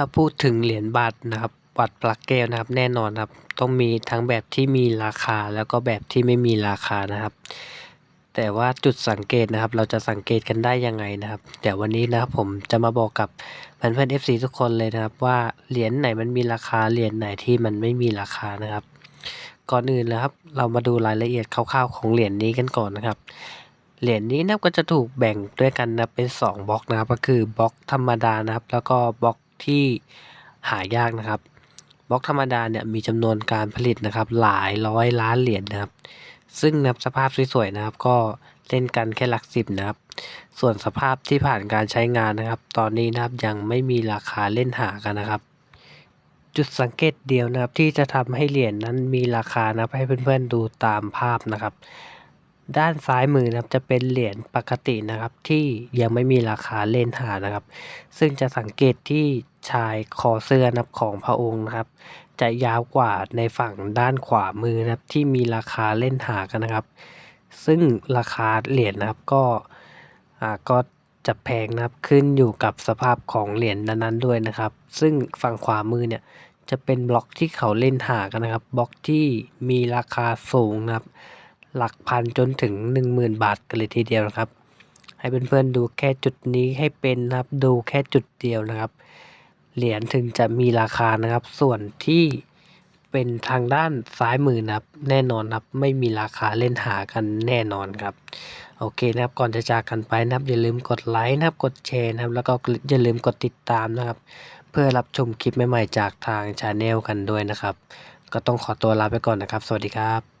ถ้าพูดถึงเหรียญบาทนะครับวัดปลักแก้วนะครับแน่นอนครับ ต้องมีทั้งแบบที่มีราคาแล้วก็แบบที่ไม่มีราคานะครับ แต่ว่าจุดสังเกตนะครับ เราจะสังเกตกันได้ยังไงนะครับเดี๋ยววันนี้นะครับผมจะมาบอกกับเพื่อนๆ FC ทุกคนเลยนะครับ ว่าเหรียญไหนมันมีราคาเหรียญไหนที่มันไม่มีราคานะครับ ก่อนอื่นนะครับ เรามาดูรายละเอียดคร่าวๆของเหรียญนี้กันก่อนนะครับเหรียญนี้นับก็จะถูกแบ่งด้วยกันนะเป็น 2บล็อกนะครับ ก็คือบล็อกธรรมดานะครับ แล้วก็บล็อก ที่หายากนะครับบล็อกธรรมดาเนี่ยมีจำนวนการผลิตนะครับหลายร้อยล้านเหรียญนะครับ ซึ่งนับสภาพสวยๆนะครับ ก็เล่นกันแค่หลักสิบนะครับ ส่วนสภาพที่ผ่านการใช้งานนะครับ ตอนนี้นะครับยังไม่มีราคาเล่นหากันนะครับ จุดสังเกตเดียวนะครับที่จะทำให้เหรียญนั้นมีราคานะให้เพื่อนๆดูตามภาพนะครับ ด้านซ้ายมือนะครับจะเป็นเหรียญปกตินะครับ ที่ยังไม่มีราคาเล่นหานะครับ ซึ่งจะสังเกตที่ชายคอเสื้อนับของพระองค์นะครับ จะยาวกว่าในฝั่งด้านขวามือนะครับ ที่มีราคาเล่นหากันนะครับ ซึ่งราคาเหรียญนะครับก็อ่าก็จะแพงนะครับขึ้นอยู่กับสภาพของเหรียญนั้นๆด้วยนะครับ ซึ่งฝั่งขวามือเนี่ยจะเป็นบล็อกที่เขาเล่นหากันนะครับ บล็อกที่มีราคาสูงนะครับ หลักพันจนถึง 10,000 บาทกันเลยทีเดียวนะครับ ให้เพื่อนๆดูแค่จุดนี้ให้เป็นนะครับดูแค่จุดเดียวนะครับ เหรียญถึงจะมีราคานะครับ ส่วนที่เป็นทางด้านซ้ายมือนะครับ แน่นอนครับไม่มีราคาเล่นหากันแน่นอนครับ โอเคนะครับก่อนจะจากกันไปนะครับ อย่าลืมกดไลค์นะครับกดแชร์นะครับ แล้วก็อย่าลืมกดติดตามนะครับ เพื่อรับชมคลิปใหม่ๆจากทางชาแนลกันด้วยนะครับ ก็ต้องขอตัวลาไปก่อนนะครับ สวัสดีครับ